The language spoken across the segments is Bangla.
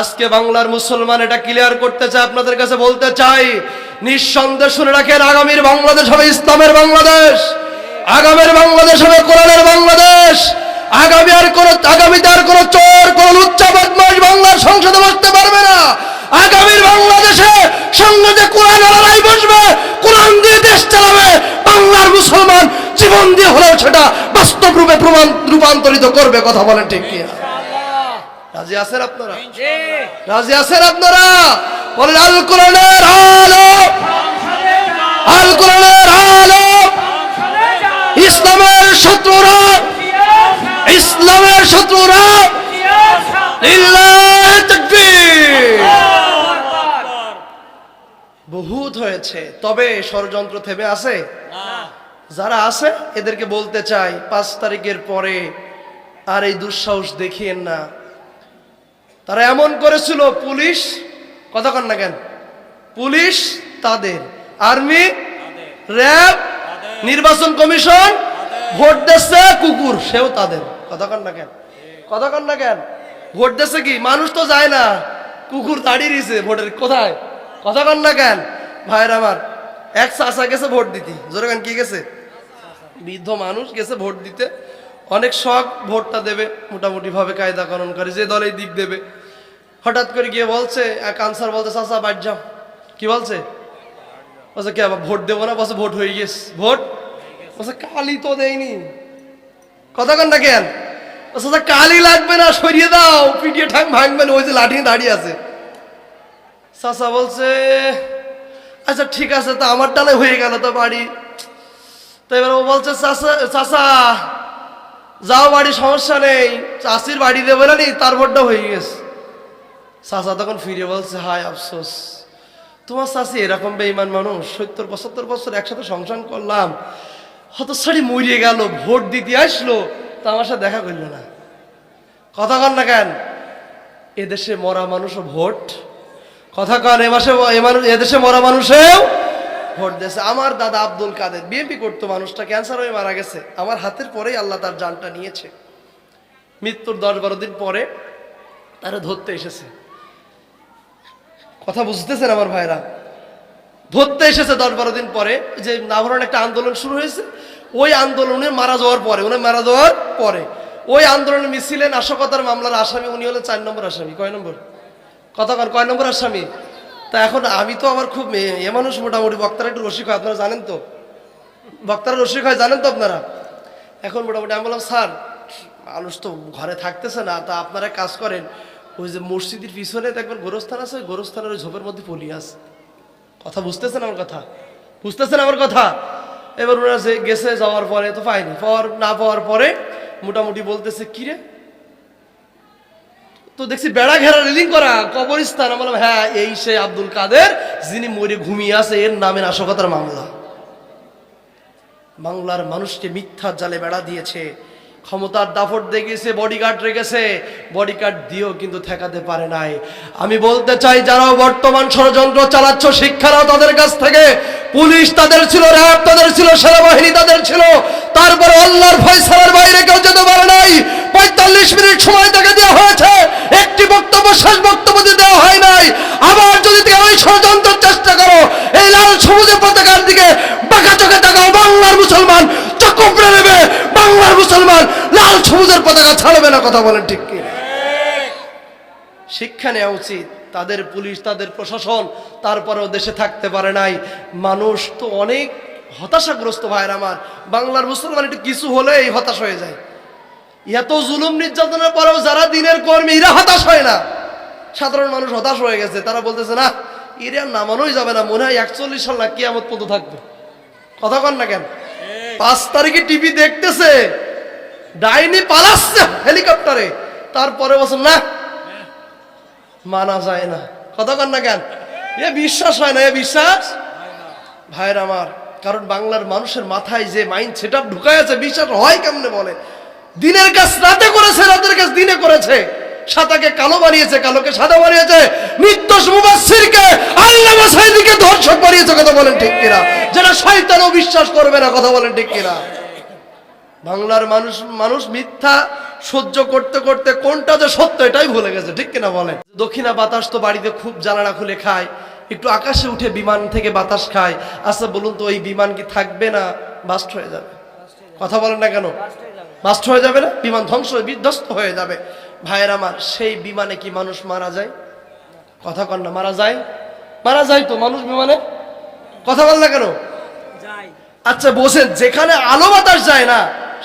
আজকে বাংলার মুসলমান এটা ক্লিয়ার করতে চাই আপনাদের কাছে বলতে চাই, নিঃসন্দেহ শুনে রাখেন, আগামীর বাংলাদেশ হবে ইসলামের বাংলাদেশ, আগামীর বাংলাদেশ হবে কোরআনের বাংলাদেশ, আগামী আর কোন, আগামীতে আর কোন চোর, কোন লুচ্চা বদমাশ বাংলার সংসদে বসতে পারবে না। আগামীর বাংলাদেশে সঙ্গে কোরআন লড়াই বসবে, কোরআন দিয়ে দেশ চালাবে, বাংলার মুসলমান জীবন দিয়ে হলেও সেটা বাস্তব রূপে প্রমাণ রূপান্তরিত করবে, কথা বলেন ঠিক কি রাজি আছেন আপনারা? রাজি আছেন আপনারা? বলেন আল কোরআনের আলো। আল কোরআনের আলো। ইসলামের শত্রুরা ইসলামের শত্রুরা। বহুত হয়েছে তবে ষড়যন্ত্র থেমে আছে? যারা আছে এদেরকে বলতে চাই পাঁচ তারিখের পরে আর এই দুঃসাহস দেখিয়েন না। তারা এমন করেছিল পুলিশ কতক্ষণ না কেন? পুলিশ তাদের আর্মি র্যাব নির্বাচন কমিশন ভোট দিচ্ছে কুকুর সেও তাদের কতক্ষণ না কেন? কতক্ষণ না কেন? ভোট দিচ্ছে কি? মানুষ তো যায় না কুকুর দাঁড়িয়ে রয়েছে ভোটের কোথায়? কতক্ষণ না কেন? ভাইয়ের আমার এক চাষা গেছে ভোট দিতে। জোরে কেন কি গেছে? বৃদ্ধ মানুষ গেছে ভোট দিতে। অনেক শখ ভোটটা দেবে মোটামুটি ভাবে কায়দা কানুন করে যে দলেই দিক দেবে। হঠাৎ করে গিয়ে বলছে এক আনসার বলছে চাচা বাদ যাও। কি বলছে? বলছে কে আবার ভোট দেবো না? বলছে ভোট হয়ে গেছে। ভোট? বলছে কালি তো দেয়নি। কতক্ষণ না কেন? বলছে "চাচা, কালি লাগবে না সরিয়ে দাও। পিটিয়ে ঠাং ভাঙবে না ওই যে লাঠি দাঁড়িয়ে আছে। চাচা বলছে আচ্ছা ঠিক আছে তা আমার ডালে হয়ে গেল তো বাড়ি। তো এবার ও বলছে চাচা যাও বাড়ি সমস্যা নেই। চাষির বাড়ি দেবে না নি তার ভোটটা হয়ে গেছে। চাচা তখন ফিরে বলছে, হায় আফসোস, তোমার চাষি এরকম বেইমান মানুষ, সত্তর পঁচাত্তর বছর একসাথে সংসার করলাম হত সারি মরিয়ে গেল, ভোট দিতে আসলো, তা আমার সাথে দেখা করল না। কথা কন না কেন, এদেশে মরা মানুষও ভোট, কথা কন, এ মাসে এদেশে মরা মানুষেও ভোট দিয়েছে। আমার দাদা আব্দুল কাদের, বিএনপি করতো মানুষটা, ক্যান্সার হয়ে মারা গেছে, আমার হাতের পরেই আল্লাহ তার জানটা নিয়েছে। মৃত্যুর দশ বারো দিন পরে তারা ধরতে এসেছে। কথা বুঝতেছেন আমার ভাইরা ধরতে এসেছে দশ বারো দিন পরে যে নাভরণ একটা আন্দোলন শুরু হয়েছে, ওই আন্দোলনে মারা যাওয়ার পরে, উনি মারা যাওয়ার পরে, ওই আন্দোলনে মিছিলেন নাশকতার মামলার আসামি, উনি হলেন চার নম্বর আসামি। কয় নম্বর? কথা কন, কয় নম্বর আসামি? তা এখন আমি তো আমার খুব এ- এ মানুষ মোটামুটি, বক্তারা একটু রসিক হয়, আপনারা জানেন তো? বক্তারা রসিক হয়, জানেন তো আপনারা? এখন মোটামুটি আমি বললাম, স্যার, মানুষ তো ঘরে থাকতেছে না, তা আপনারা কাজ করেন। ওই যে মসজিদের পিছনে দেখবেন গোরস্থান আছে গোরস্থানের ওই ঝোপের মধ্যে পলি কথা বুঝতেছেন আমার কথা? বুঝতেছেন আমার কথা? এবার ওরা যে গেছে যাওয়ার পরে তো পায়নি পাওয়ার না পাওয়ার পরে মোটামুটি বলতেছে কিরে তো দেখছি বেড়া ঘেরা রিলিং করা, কবরস্থান। বললাম হ্যাঁ এই সে আব্দুল কাদের, যিনি মরে ঘুমিয়ে আছে, এর নামে নাশকতার মামলা। বাংলার মানুষকে মিথ্যা জালে বেড়া দিয়েছে। ক্ষমতার দাফট দেখিয়েছে বডিগার্ড রেখেছে বডিগার্ড দিয়েও কিন্তু ঠেকাতে পারে নাই। আমি বলতে চাই, যারাও বর্তমান ষড়যন্ত্র চালাচ্ছ, শিক্ষারাও তাদের কাছ থেকে, পুলিশ তাদের ছিল র্যাব তাদের ছিল, সেনাবাহিনী তাদের ছিল, তারপরে আল্লাহর ফয়সালার বাইরে কেউ যেতে পারে নাই। পঁয়তাল্লিশ মিনিট সময় তাকে দেওয়া হয়েছে, একটি বক্তব্য, শেষ বক্তব্য দেওয়া হয় নাই। আবার যদি তুমি ওই ষড়যন্ত্রের চেষ্টা করো, এই লাল সবুজের পতাকার দিকে বাঁকা চোখে তাকাও বাংলার মুসলমান চক্ষু উপড়ে নেবে বাংলার মুসলমান লাল সবুজের পতাকা ছাড়বে না কথা বলেন ঠিক কি শিক্ষা নেওয়া উচিত। তাদের পুলিশ তাদের প্রশাসন তারপরেও দেশে থাকতে পারে নাই। মানুষ তো অনেক হতাশাগ্রস্ত ভাইয়ের আমার। বাংলার মুসলমান একটু কিছু হলেই হতাশ হয়ে যায়। এত জুলুম নির্যাতনের পরেও যারা দিনের কর্মী এরা হতাশ হয় না। সাধারণ মানুষ হতাশ হয়ে গেছে। তারা বলতেছে না এরা নামানোই যাবে না। মনে হয় একচল্লিশ সাল না কিয়ামত পর্যন্ত থাকবে। কথা কন না কেন? পাঁচ তারিখে টিভি দেখতেছে। ডাইনি পালাচ্ছে হেলিকপ্টারে। তারপরে বছর না, মানা যায় না। কথা কন না কেন? এ বিশ্বাস হয় না, এ বিশ্বাস? ভাইয়ের আমার, কারণ বাংলার মানুষের মাথায় যে মাইন্ড সেট আপ ঢুকায় আছে, বিশ্বাস হয় কেমনে বলে? দিনের কাজ রাতে করেছে, রাতের কাজ দিনে করেছে। সাদাকে কালো বানিয়েছে, কালোকে সাদা বানিয়েছে। নিত্য মুবাসিরকে আল্লাহ মাসাইদিকে ধর্ষক বানিয়েছে, কথা বলেন ঠিক কিনা? যারা শয়তানও বিশ্বাস করবে না, কথা বলেন ঠিক কিনা? বাংলার মানুষ মানুষ মিথ্যা সহ্য করতে করতে কোনটা যে সত্য এটাই ভুলে গেছে ঠিক কিনা বলেন? দক্ষিণা বাতাস তো বাড়িতে খুব জানালা খুলে খায় একটু আকাশে উঠে বিমান থেকে বাতাস খায়। আচ্ছা বলুন তো ওই বিমান কি থাকবে না বাস্ট হয়ে যাবে? কথা বলেন না কেন? বাস্ট হয়ে যাবে না? বিমান ধ্বংস হয়ে বিধ্বস্ত হয়ে যাবে। ভাইয়ের আমার সেই বিমানে কি মানুষ মারা যায়? কথা কন না মারা যায়? মারা যায় তো মানুষ বিমানে? কথা বল না কেন? আচ্ছা বসেন যেখানে আলো বাতাস যায় না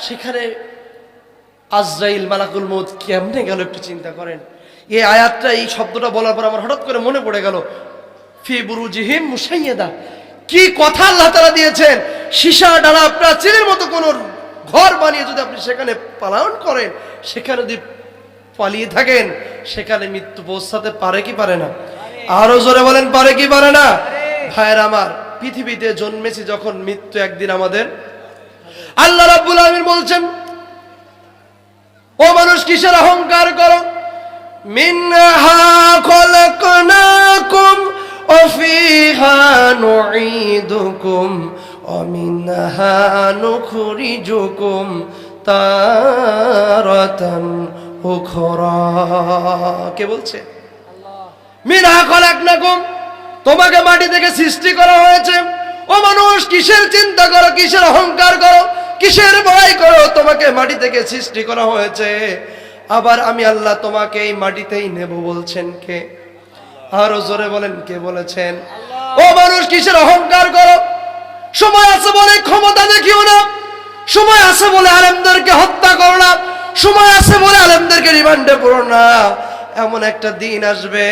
সেখানে আজরাইল মালাকুল মৌত কেমনে গেল একটু চিন্তা করেন। এই আয়াতটা, এই শব্দটা বলার পর আমার হঠাৎ করে মনে পড়ে গেল, ফি বুরুজিহিম মুসাইয়েদা। কি কথা আল্লাহ তারা দিয়েছেন? সীসা ডানা প্রাচীরের মতো কোন ঘর বানিয়ে যদি আপনি সেখানে পালন করেন, সেখানে যদি পালিয়ে থাকেন, সেখানে মৃত্যু পৌঁছাতে পারে কি পারে না? আরও জোরে বলেন, পারে কি পারে না? ভাইয়ের আমার, পৃথিবীতে জন্মেছি যখন মৃত্যু একদিন আমাদের আল্লাহ রাব্বুল আলামিন বলছেন ও মানুষ কিসের অহংকার করো মিনহা খলাকনাকুম وفيها نعيدكم ومنها نخرجكم تارة أخرى কে বলছে মিনা খলাকনাকুম তোমাকে মাটি থেকে সৃষ্টি করা হয়েছে ও মানুষ, কিসের চিন্তা করো, কিসের অহংকার করো? কিসের বড়াই করো? তোমাকে মাটি থেকে সৃষ্টি করা হয়েছে। আবার আমি আল্লাহ তোমাকে এই মাটিতেই নেব বলছেন কে? আরও জোরে বলেন, কে বলেছেন? ও মানুষ, কিসের অহংকার করো? সময় আছে বলে ক্ষমতা দেখিও না। সময় আছে বলে আলেমদেরকে হত্যা করো না। সময় আছে বলে আলেমদেরকে রিমান্ডে পড়ো না। এমন একটা দিন আসবে,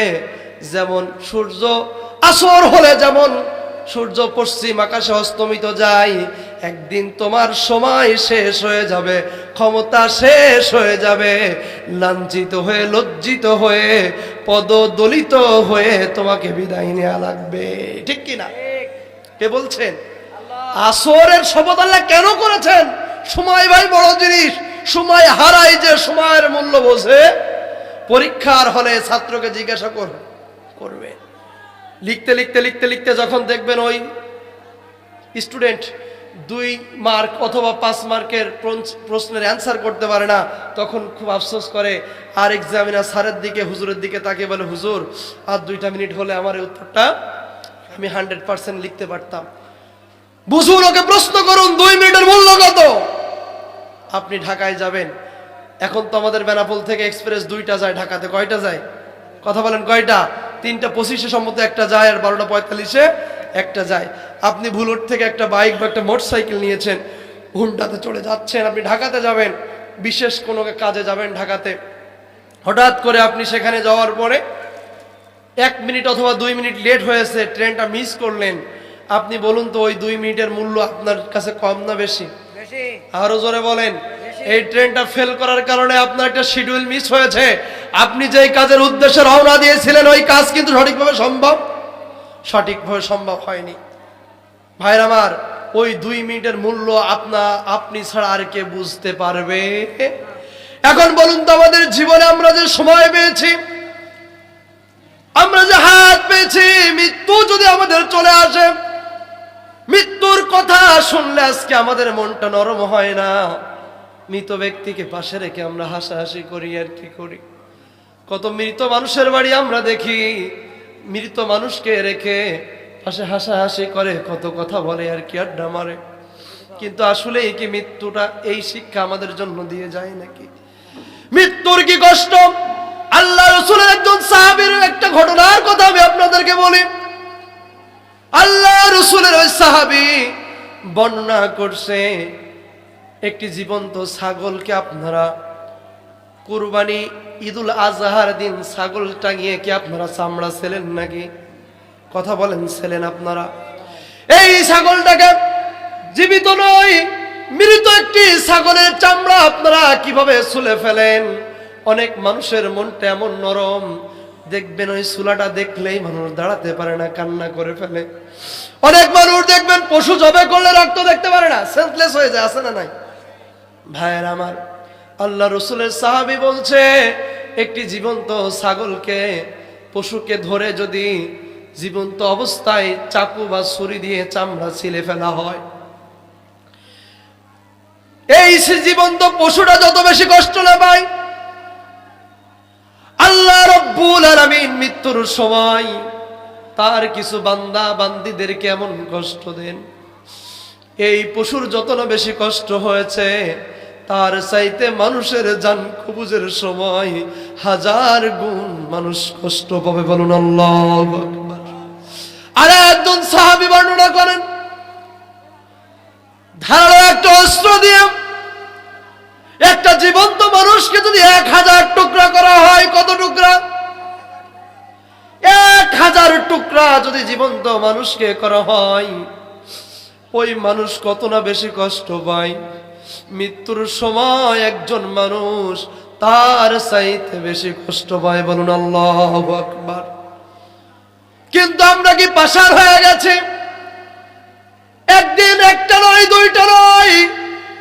যেমন সূর্য আসর হলে যেমন সূর্য পশ্চিম আকাশে অস্তমিত যায়। একদিন তোমার সময় শেষ হয়ে যাবে ক্ষমতা শেষ হয়ে যাবে। লাঞ্ছিত হয়ে লজ্জিত হয়ে পদদলিত হয়ে তোমাকে বিদায় নেওয়া লাগবে। ঠিক কিনা? কে বলছেন? আসরের শপথ আল্লাহ কেন করেছেন? সময় ভাই বড় জিনিস সময় হারাই যে সময়ের মূল্য বোঝে পরীক্ষার হলে ছাত্রকে জিজ্ঞাসা কর করবে। লিখতে লিখতে লিখতে লিখতে যখন দেখবেন ওই স্টুডেন্ট দুই মার্ক অথবা পাঁচ মার্কের প্রশ্নের অ্যান্সার করতে পারে না, তখন খুব আফসোস করে। আর এক্সামিনার স্যারের দিকে, হুজুরের দিকে তাকে বলে, হুজুর, আর দুইটা মিনিট হলে আমার এই উত্তরটা আমি হান্ড্রেড পার্সেন্ট লিখতে পারতাম। বুঝুন, ওকে প্রশ্ন করুন, দুই মিনিটের মূল্য কত? আপনি ঢাকায় যাবেন। এখন তো আমাদের বেনাপোল থেকে এক্সপ্রেস দুইটা যায়, ঢাকাতে কয়টা যায়? কথা বলেন, কয়টা? তিনটা পঁচিশে সম্মত একটা যায় আর বারোটা পঁয়তাল্লিশে একটা যায়। আপনি ভুলুট থেকে একটা বাইক বা একটা মোটর সাইকেল নিয়েছেন হুন্ডাতে চলে যাচ্ছেন আপনি ঢাকাতে যাবেন বিশেষ কোনো কাজে যাবেন ঢাকাতে। হঠাৎ করে আপনি সেখানে যাওয়ার পরে এক মিনিট অথবা দুই মিনিট লেট হয়েছে ট্রেনটা মিস করলেন। আপনি বলুন তো ওই দুই মিনিটের মূল্য আপনার কাছে কম না বেশি? বেশি। আরও জোরে বলেন। এই ট্রেনটা ফেল করার কারণে আপনার একটা শিডিউল মিস হয়েছে। আপনি যেই কাজের উদ্দেশ্যে রওনা দিয়েছিলেন, ওই কাজ কিন্তু সঠিকভাবে সম্ভব? সঠিকভাবে সম্ভব হয়নি। ভাইর আমার, ওই দুই মিনিটের মূল্য আপনা, আপনি ছাড়া আর কে বুঝতে পারবে? এখন বলুন তো, আমাদের জীবনে আমরা যে সময় পেয়েছি, আমরা যে হাত পেয়েছি, মৃত্যু যদি আমাদের চলে আসে, মৃত্যুর কথা শুনলে আজকে আমাদের মনটা নরম হয় না। মৃত ব্যক্তিকে পাশে রেখে আমরা হাসাহাসি করি আর কি করি। কত মৃত মানুষের বাড়ি আমরা দেখি, মৃত মানুষকে রেখে পাশে হাসাহাসি করে, কত কথা বলে আর কি, আড্ডা মারে। কিন্তু আসলে কি মৃত্যুটা এই শিক্ষা আমাদের জন্য দিয়ে যায় নাকি? মৃত্যুর কি কষ্ট? আল্লাহ রসুলের একজন সাহাবীর একটা ঘটনার কথা আমি আপনাদেরকে বলি। আল্লাহ রসুলের ওই সাহাবি বর্ণনা করছে একটি জীবন্ত ছাগলকে আপনারা কুরবানি ঈদুল আজহার দিন ছাগল টাঙিয়ে কি আপনারা চামড়া ছেলেন নাকি? কথা বলেন, ছেলেন আপনারা। এই ছাগলটাকে জীবিত নয়, মৃত একটি ছাগলের চামড়া আপনারা কীভাবে ছুলে ফেলেন? অনেক মানুষের মনটা এমন নরম। দেখবেন ওই চুলাটা দেখলেই মানুষ দাঁড়াতে পারে না, কান্না করে ফেলে। অনেক মানুষ দেখবেন পশু জবে করলে রক্ত দেখতে পারে না সেন্সলেস হয়ে যায়, আছে না নাই? ভাইয়ের আমার, আল্লাহ রসুলের সাহাবি বলছে, একটি জীবন্ত ছাগলকে, পশুকে ধরে যদি জীবন্ত অবস্থায় চাকু বা ছুরি দিয়ে চামড়া ছিলে ফেলা হয়। এই জীবন্ত পশুটা যত বেশি কষ্ট না পায়, আল্লাহ রব্বুল আলামিন মৃত্যুর সময় তার কিছু বান্দা বান্দিদের কেমন কষ্ট দেন। এই পশুর যত না বেশি কষ্ট হয়েছে। তার চাইতে মানুষের জান কবুজের সময় হাজার গুণ মানুষ কষ্ট পাবে বলুন আল্লাহ আর একজন সাহাবি বর্ণনা করেন, ধারালো একটা অস্ত্র দিয়ে একটা জীবন্ত মানুষকে যদি এক হাজার টুকরা করা হয়, কত টুকরা? এক হাজার টুকরা যদি জীবন্ত মানুষকে করা হয় ওই মানুষ কত না বেশি কষ্ট পায়। মৃত্যুর সময় একজন মানুষ তার চাইতে বেশি কষ্ট পায় বলুন আল্লাহ আকবার। কিন্তু আমরা কি পাশার হয়ে গেছে? একদিন একটা নয়, দুইটা নয়,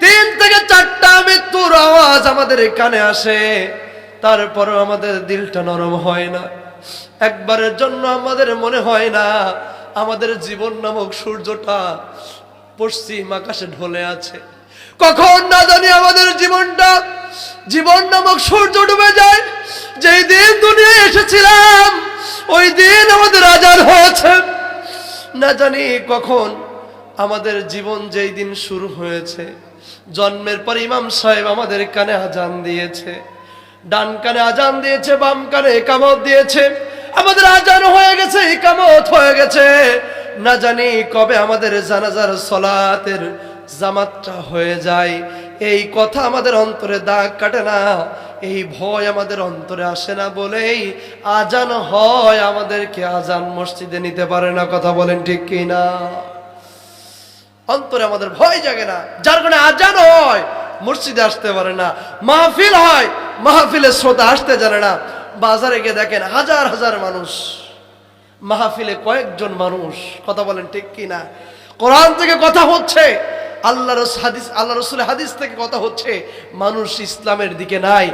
তিন থেকে চারটা মৃত্যুর আওয়াজ আমাদের কানে আসে, তারপরও আমাদের দিলটা নরম হয় না। একবারের জন্য আমাদের মনে হয় না, আমাদের জীবন নামক সূর্যটা পশ্চিম আকাশে ঢলে আছে। কখন না জানি আমাদের জীবনটা, জীবন নামক সূর্য ডুবে যায়। যেই দিন দুনিয়ায় এসেছিলাম, ওই দিন আমাদের আজান হয়েছে। না জানি কখন আমাদের জীবন যেই দিন শুরু হয়েছে। জন্মের পর ইমাম সাহেব আমাদের কানে আজান দিয়েছে। ডান কানে আজান দিয়েছে, বাম কানে একামত দিয়েছে। আমাদের আজান হয়ে গেছে, একামত হয়ে গেছে। না জানি কবে আমাদের জানাজার সলাতের জামাতটা হয়ে যায়। এই কথা আমাদের অন্তরে দাগ কাটে না, এই ভয় আমাদের অন্তরে আসে না বলেই আজান হয় আমাদেরকে। আজান মসজিদে নিতে পারে না, কথা বলেন ঠিক কি না অন্তরে আমাদের ভয় জাগে না, যার কারণে আজান হয়, মসজিদে আসতে পারে না। মাহফিল হয় মাহফিলের শ্রোতা আসতে জানে না। বাজারে গিয়ে দেখেন হাজার হাজার মানুষ। মাহফিলে কয়েকজন মানুষ, কথা বলেন ঠিক কি না কোরআন থেকে কথা হচ্ছে, আল্লাহ হাদিস, আল্লাহ রসুল হাদিস থেকে কথা হচ্ছে, মানুষ ইসলামের দিকে নাই,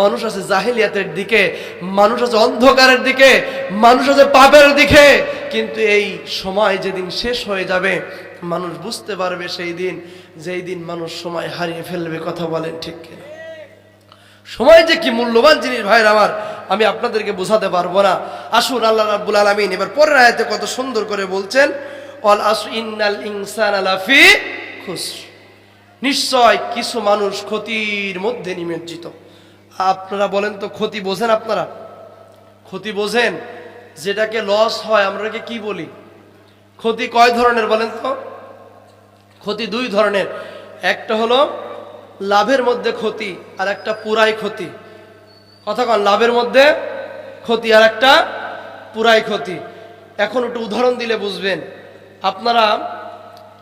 মানুষ আছে জাহিলিয়াতের দিকে, মানুষ আছে অন্ধকারের দিকে, মানুষ আছে পাপের দিকে, কিন্তু এই সময় যেদিন শেষ হয়ে যাবে, মানুষ বুঝতে পারবে সেই দিন, যেই দিন মানুষ সময় হারিয়ে ফেলবে, কথা বলেন ঠিক কিনা? সময় যে কি মূল্যবান জিনিস, ভাইয়ের আমার, আমি আপনাদেরকে বোঝাতে পারব না। আসুন আল্লাহ রাব্বুল আলামিন, এবার পরের আয়াতে কত সুন্দর করে বলছেন, অল আসু, ইন্নাল ইনসান আলাফি খুশ নিশ্চয় কিছু মানুষ ক্ষতির মধ্যে নিমজ্জিত। আপনারা বলেন তো, ক্ষতি বোঝেন আপনারা? ক্ষতি বোঝেন? যেটাকে লস হয়, আমরাকে কি বলি? ক্ষতি কয় ধরনের বলেন তো? ক্ষতি দুই ধরনের। একটা হলো লাভের মধ্যে ক্ষতি আর একটা পুরাই ক্ষতি। কথা কন, লাভের মধ্যে ক্ষতি আর একটা পুরাই ক্ষতি। এখন একটু উদাহরণ দিলে বুঝবেন। আপনারা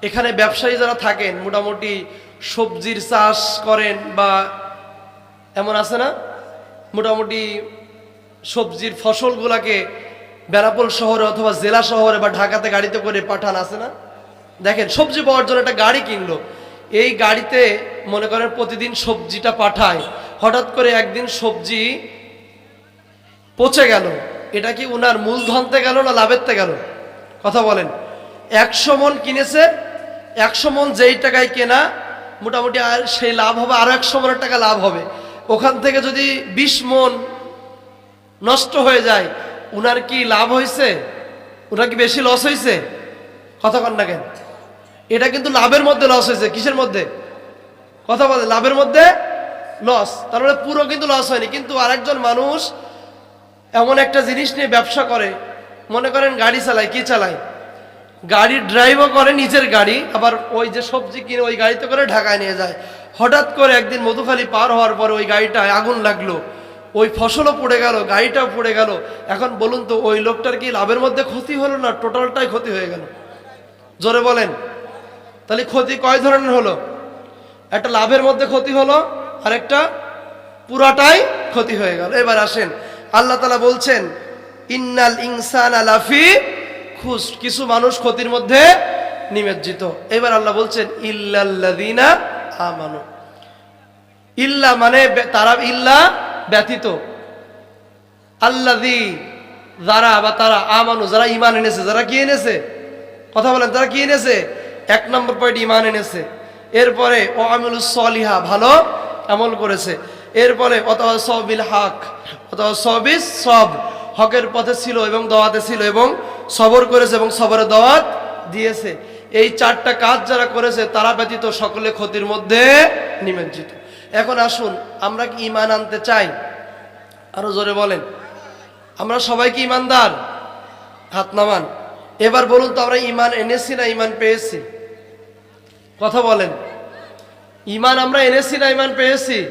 এখানে ব্যবসায়ী যারা থাকেন, মোটামুটি সবজির চাষ করেন বা এমন আছে না? মোটামুটি সবজির ফসলগুলাকে বেনাপোল শহরে অথবা জেলা শহরে বা ঢাকাতে গাড়িতে করে পাঠান, আছে না? দেখেন, সবজি পাওয়ার জন্য একটা গাড়ি কিনলো। এই গাড়িতে মনে করেন প্রতিদিন সবজিটা পাঠায়। হঠাৎ করে একদিন সবজি পচে গেল। এটা কি উনার মূলধনতে গেল না লাভেরতে গেল? কথা বলেন। একশো মন কিনেছে, একশো মন যেই টাকায় কেনা, মোটামুটি আর সেই লাভ হবে, আরও একশো মনের টাকা লাভ হবে। ওখান থেকে যদি বিশ মন নষ্ট হয়ে যায়, উনার কি লাভ হয়েছে ওনার কি বেশি লস হয়েছে কথা কন না কেন। এটা কিন্তু লাভের মধ্যে লস হয়েছে। কিসের মধ্যে? কথা বলে, লাভের মধ্যে লস তার মানে পুরো কিন্তু লস হয়নি। কিন্তু আরেকজন মানুষ এমন একটা জিনিস নিয়ে ব্যবসা করে। মনে করেন গাড়ি চালায়, কি চালায়? গাড়ির ড্রাইভও করে নিজের গাড়ি, আবার ওই যে সবজি কিনে ওই গাড়িতে করে ঢাকায় নিয়ে যায়। হঠাৎ করে একদিন মধুখালি পার হওয়ার পরে ওই গাড়িটায় আগুন লাগল। ওই ফসলও পড়ে গেল, গাড়িটাও পড়ে গেল। এখন বলুন তো, ওই লোকটার কি লাভের মধ্যে ক্ষতি হলো না টোটালটাই ক্ষতি হয়ে গেল? জোরে বলেন। তাহলে ক্ষতি কয় ধরনের হলো? একটা লাভের মধ্যে ক্ষতি হলো, আর একটা পুরাটাই ক্ষতি হয়ে গেল। এবার আসেন, আল্লাহ তালা বলছেন, ইন্নাল ইনসান আলাফি খুশ কিছু মানুষ ক্ষতির মধ্যে নিমজ্জিত। এবার আল্লাহ বলছেন, ইল্লাল্লাযিনা আমানু। ইল্লা মানে তারা ইল্লা ব্যতীত। আল্লাযী যারা বা তারা আমানু, যারা ইমান এনেছে, যারা কি এনেছে? কথা বলেন, তারা কি এনেছে? এক নম্বর পয়েন্ট ইমান এনেছে। এরপরে ও আমিলুস সলিহা, ভালো আমল করেছে। এরপরে অথবা সবিল হক, অথবা সবিস সব হকের পথে ছিল এবং দওয়াতে ছিল এবং সবর করেছে এবং সবরের দাওয়াত দিয়েছে। এই চারটা কাজ যারা করেছে, তারা ব্যতীত সকলে ক্ষতির মধ্যে নিমজ্জিত। এখন আসুন, আমরা কি ইমান আনতে চাই? আরও জোরে বলেন। আমরা সবাই কি ইমানদার হাত নামান। এবার বলুন তো, আমরা ইমান এনেছি না ইমান পেয়েছি? কথা বলেন। ইমান আমরা এনেছি না, ইমান পেয়েছি?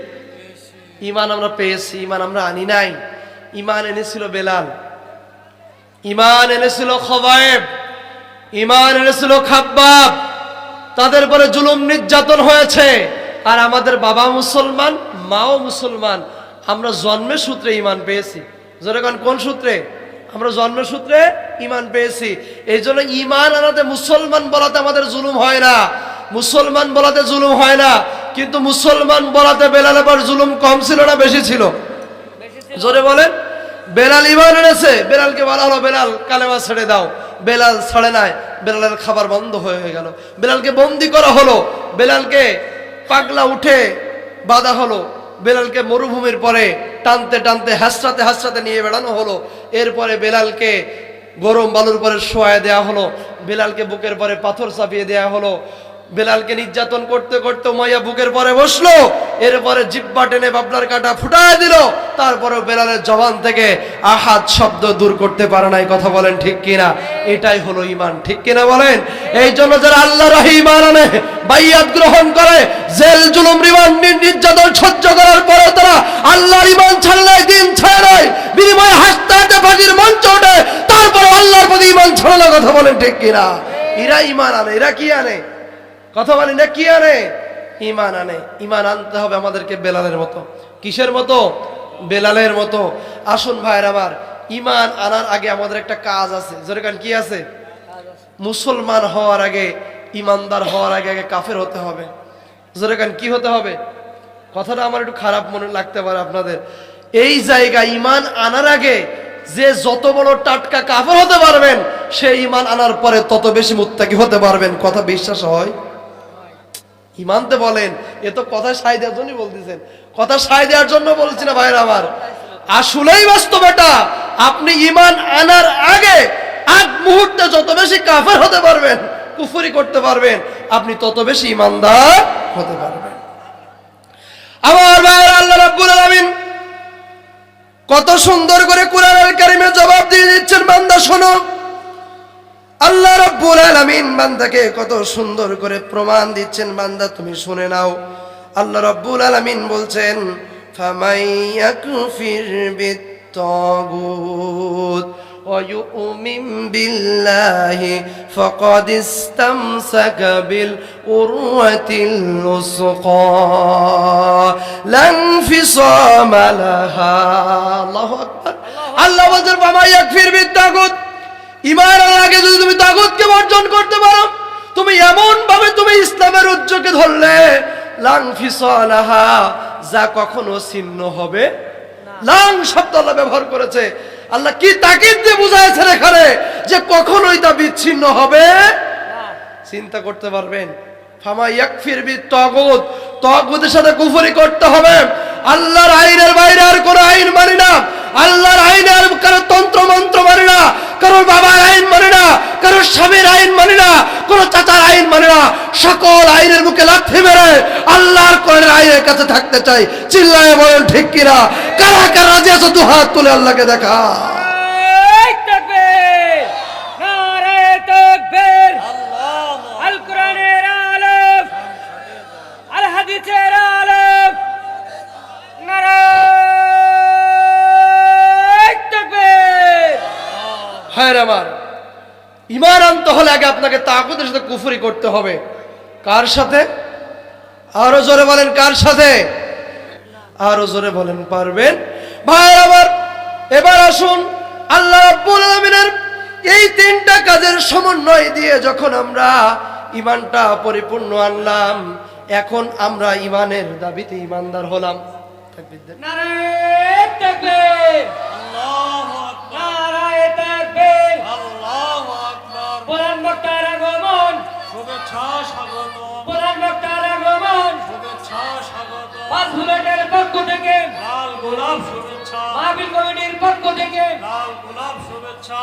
ইমান আমরা পেয়েছি, ইমান আমরা আনি নাই। ইমান এনেছিল বেলাল। ইমান এনেছিল খবায়েব। ইমান এনেছিল খাব্বাব। তাদের পরে জুলুম নির্যাতন হয়েছে। আর আমাদের বাবা মুসলমান, মাও মুসলমান, আমরা জন্মের সূত্রে ইমান পেয়েছি। যেরকম কোন সূত্রে? আমরা জন্মের সূত্রে ইমান পেয়েছি। এই জন্য ইমান আনাতে মুসলমান বলাতে আমাদের জুলুম হয় না। মুসলমান বলাতে জুলুম হয় না, কিন্তু মুসলমান বলাতে বেলাল আবার জুলুম কম ছিল না বেশি ছিল? জোরে বলেন। বেলাল ইমান এনেছে, বেলালকে বলা হলো, বেলাল, কালেমা ছেড়ে দাও। বেলাল ছাড়ে নাই, বেলালের খাবার বন্ধ হয়ে গেল। বেলালকে বন্দি করা হলো, বেলালকে পাগলা উঠে বাধা হলো। বেলালকে মরুভূমির পরে টানতে টানতে, হাসরাতে হাসরাতে নিয়ে বেড়ানো হলো। এরপরে বেলালকে গরম বালুর পরে শোয়া দেয়া হলো। বেলালকে বুকের পরে পাথর চাপিয়ে দেয়া হলো। বেলালকে নির্যাতন করতে করতে মাইয়া বুকের পরে বসল, এরপরে জিব্বা টেনে বাবলার কাটা ফুটায় দিল তারপরে বেলালের জবান থেকে আহাত শব্দ দূর করতে পারে নাই, কথা বলেন ঠিক কিনা? এটাই হলো ইমান ঠিক কিনা বলেন? এই জন্য যারা আল্লাহ রাহি ইমান আনে, বাইয়াত গ্রহণ করে, জেল, জুলুম রিমান নির্যাতন সহ্য করার পরে তারা আল্লাহর ইমান ছাড়ে নাই, দিন ছাড়ে নাই, বিনিময়ে হাসতে হাসতে ফাঁসির মঞ্চ ওঠে তারপরে আল্লাহর প্রতি ইমান ছাড়ে না, কথা বলেন ঠিক কিনা? এরা ইমান আনে, এরা কি আনে? কথা বলি না, কি আনে? ইমান আনে। ইমান আনতে হবে আমাদেরকে বেলালের মতো। কিসের মতো? বেলালের মতো। আসুন ভাইয়ের আমার, ইমান আনার আগে আমাদের একটা কাজ আছে। যেরকম কি আছে? মুসলমান হওয়ার আগে, ইমানদার হওয়ার আগে আগে কাফের হতে হবে। যেরকম কি হতে হবে? কথাটা আমার একটু খারাপ মনে লাগতে পারে আপনাদের। এই জায়গায় ইমান আনার আগে, যে যত বড় টাটকা কাফের হতে পারবেন সেই ইমান আনার পরে তত বেশি মুত্তাকি হতে পারবেন। কথা বিশ্বাস হয়? ইমানতে বলেন, এ তো কথা সাই দেওয়ার জন্যই বলতেছেন। কথা সাই দেওয়ার জন্য বলছি না ভাইয়ের আমার। আসলেই বাস্তব এটা। আপনি ইমান আনার আগে, আগ মুহূর্তে যত বেশি কাফের হতে পারবেন, কুফরি করতে পারবেন, আপনি তত বেশি ইমানদার হতে পারবেন। আমার ভাইয়ের, আল্লাহ রাব্বুল আলামিন কত সুন্দর করে কোরআনের কারিমে জবাব দিয়ে দিচ্ছেন, বান্দা শোনো। আল্লাহ রাব্বুল আলামিন বান্দাকে কত সুন্দর করে প্রমাণ দিচ্ছেন বান্দা তুমি শুনে নাও আল্লাহ রাব্বুল আলামিন বলছেন ফামাইয়াকুফির বিত্তাগুত ويؤمن بالله فقد استمسك بالعروة الوثقى لا انفصام لها الله أكبر الله বলছেন ফামাইয়াকুফির বিত্তাগুত ইমান আগে যদি তুমি তাগুতকে বর্জন করতে পারো, তুমি এমন ভাবে তুমি ইসলামের উজ্জ্বকে ধরলে, লাং ফিসালাহা, যা কখনো ছিন্ন হবে লাং শব্দ আল্লাহ ব্যবহার করেছে। আল্লাহ কি তাকিদ দিয়ে বুঝাইছেন এখানে যে কখনোই তা বিচ্ছিন্ন হবে চিন্তা করতে পারবেন। ফামা ইয়াকফির বি তাগুত, তাগুতের সাথে কুফরি করতে হবে। আল্লাহর আইনের বাইরে আর কোনো আইন মানি না। আল্লাহর আইনে আর কারও তন্ত্র মন্ত্র মানি না, কারও বাবার আইন মানি না, কারও স্বামীর আইন মানে না, কোন চাচার আইন মানে না, সকল আইনের মুখে লাথি মেরে আল্লাহর কোরআনের আইনের কাছে থাকতে চাই। চিল্লায় বলেন, ঠিক কিনা কারা কারা রাজি আছো? দু হাত তুলে আল্লাহকে দেখা! আল হ্যাঁ আমার ইমান আনতে হলে আগে আপনাকে তাকুদের সাথে কুফুরি করতে হবে। কার সাথে? আরও জোরে বলেন, কার সাথে? আরও জোরে বলেন, পারবেন? ভাই আমার, এবার আসুন, আল্লাহ এই তিনটা কাজের সমন্বয় দিয়ে যখন আমরা ইমানটা পরিপূর্ণ আনলাম, এখন আমরা ইমানের দাবিতে ইমানদার হলাম। তাকবীর দেন। নারায়ে তাকবীর! নারায়ে তাকবীর! কোরআন বক্তার আগমন কোরআন বক্তার আগমন শুভেচ্ছা স্বাগত। পাঁচ বুলেটের পক্ষ থেকে। লাল গোলাপ শুভেচ্ছা। মাহফিল কমিটির পক্ষ থেকে। লাল গোলাপ শুভেচ্ছা।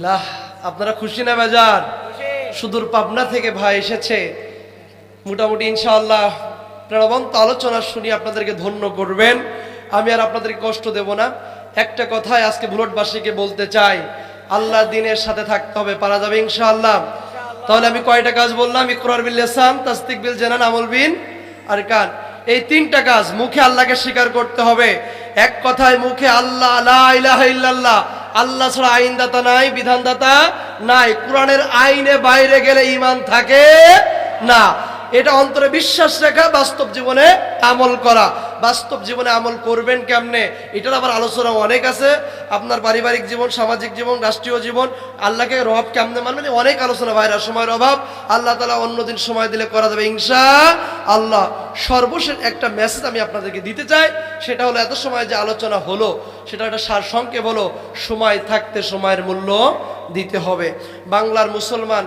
আলহামদুলিল্লাহ আপনারা খুশি না বেজার? সুদূর পাবনা থেকে ভাই এসেছে। মোটামুটি ইনশাআল্লাহ প্রাণবন্ত আলোচনা শুনি আপনাদেরকে ধন্য করবেন। আমি আর আপনাদেরকে কষ্ট দেব না। একটা কথাই আজকে ভুলটবাসীকে বলতে চাই আল্লাহ দিনের সাথে থাকতে হবে পারা যাবে ইনশাআল্লাহ। তাহলে আমি কয়টা কাজ বললাম? ইকরার বিল লিসান তাসদিক বিল জানান আমল বিন আর কান। এই তিনটা কাজ মুখে আল্লাহকে স্বীকার করতে হবে। এক কথায় মুখে আল্লাহ লা ইলাহা ইল্লাল্লাহ আল্লাহ ছাড়া আইনদাতা নাই, বিধানদাতা নাই। কোরআনের আইনে বাইরে গেলে ইমান থাকে না। এটা অন্তরে বিশ্বাস রেখা, বাস্তব জীবনে আমল করা। বাস্তব জীবনে আমল করবেন কেমনে? এটার আবার আলোচনা অনেক আছে। আপনার পারিবারিক জীবন, সামাজিক জীবন, রাষ্ট্রীয় জীবন, আল্লাহকে রব কেমনে মানবেন অনেক আলোচনা ভাইরা, সময়ের অভাব। আল্লাহ তালা অন্যদিন সময় দিলে করা যাবে। ইনশা আল্লাহ সর্বশেষ একটা মেসেজ আমি আপনাদেরকে দিতে চাই। সেটা হলো, এত সময় যে আলোচনা হলো, সেটা একটা সার সংক্ষেপ হলো, সময় থাকতে সময়ের মূল্য দিতে হবে। বাংলার মুসলমান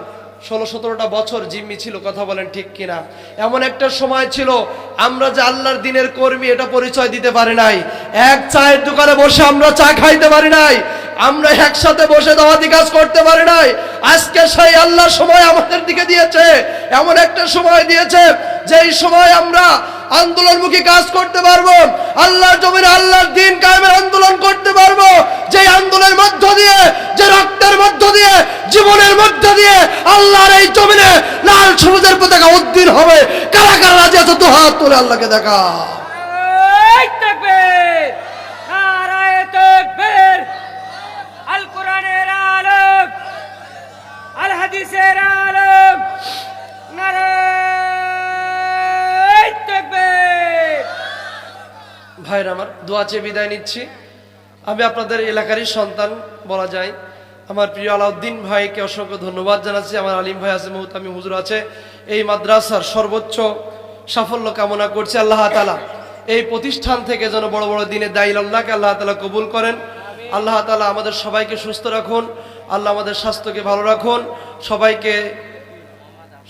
ষোলো সতেরোটা বছর জিম্মি ছিল, কথা বলেন ঠিক কিনা। এমন একটা সময় ছিল, আমরা যে আল্লাহর দিনের কর্মী, এটা পরিচয় দিতে পারি নাই। এক চায়ের দোকানে বসে আমরা চা খাইতে পারি নাই। আমরা একসাথে বসে দাওয়াতি কাজ করতে পারি নাই। আজকে সেই আল্লাহ সময় আমাদের দিকে দিয়েছে। এমন একটা সময় দিয়েছে, যেই সময় আমরা আন্দোলনমুখী কাজ করতে পারব, আল্লাহর জমিনে আল্লাহর দিন কায়েমের আন্দোলন করতে পারব যে আন্দোলনের মধ্য দিয়ে, যে রক্তের মধ্য দিয়ে, জীবনের মধ্য দিয়ে আল্লাহর এই জমিনে লাল সবুজের পতাকা উদ্দিন হবে। কারা কারা রাজি আছে, দু হাত তুলে আল্লাহকে দেখা। হাদিসের তাকবীর ভাইরা আমার দোয়া চেয়ে বিদায় নিচ্ছি। আমি আপনাদের এলাকারই সন্তান বলা যায়। আমার প্রিয় আলাউদ্দিন ভাইকে অসংখ্য ধন্যবাদ জানাচ্ছি। আমার আলিম ভাই আছে মহুতামি হুজুর আছে। এই মাদ্রাসার সর্বোচ্চ সাফল্য কামনা করছি আল্লাহ তালা এই প্রতিষ্ঠান থেকে যেন বড় বড় দিনে দায়ী আল্লাহকে আল্লাহ তালা কবুল করেন। আল্লাহ তালা আমাদের সবাইকে সুস্থ রাখুন। আল্লাহ আমাদের স্বাস্থ্যকে ভালো রাখুন। সবাইকে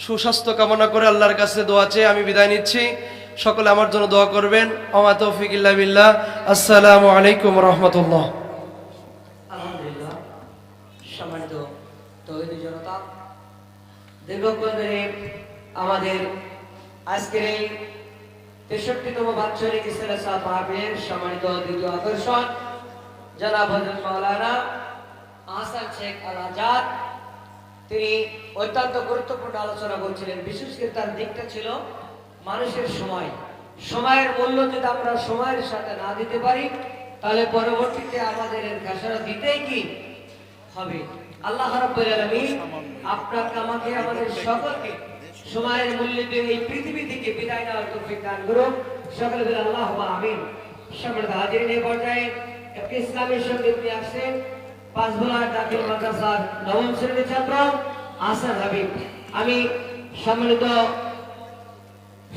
সুস্বাস্থ্য কামনা করে আল্লাহর কাছে দোয়া চেয়ে আমি বিদায় নিচ্ছি। সকলে আমার জন্য দোয়া করবেন। আমা তৌফিকিল্লা বিল্লাহ। আসসালামু আলাইকুম রহমতুল্লাহ। আমাদের আজকের এই তেষট্টিতম বাৎসরিক ইসলাম মাহফিলের সম্মানিত দ্বিতীয় আকর্ষণ আহসান শেখ আল আজাদ। তিনি অত্যন্ত গুরুত্বপূর্ণ আলোচনা করছিলেন। বিশেষ করে তার দিকটা ছিল মানুষের সময়। সময়ের মূল্য যদি আমরা সময়ের সাথে না দিতে পারি, তাহলে পরবর্তীতে আমাদের এর ঘাসরা দিতেই কি হবে? আল্লাহ রাব্বুল আপনাকে, আমাকে, আমাদের সকলকে সময়ের মূল্য দিয়ে এই পৃথিবী থেকে বিদায় নেওয়ার তৌফিক দান করুন সকলে আল্লাহ আমিন। সম্মানিত হাজিরিন এই পর্যায়ে একটি ইসলামী সংগীত নিয়ে আসছেন পাঁচভোলার দাখিল মাদ্রাসার নবম শ্রেণির ছাত্র আসার হাবিব। আমি সম্মানিত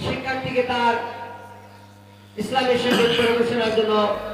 শিক্ষার্থীকে তার ইসলামের সঙ্গে পরিবেশনার জন্য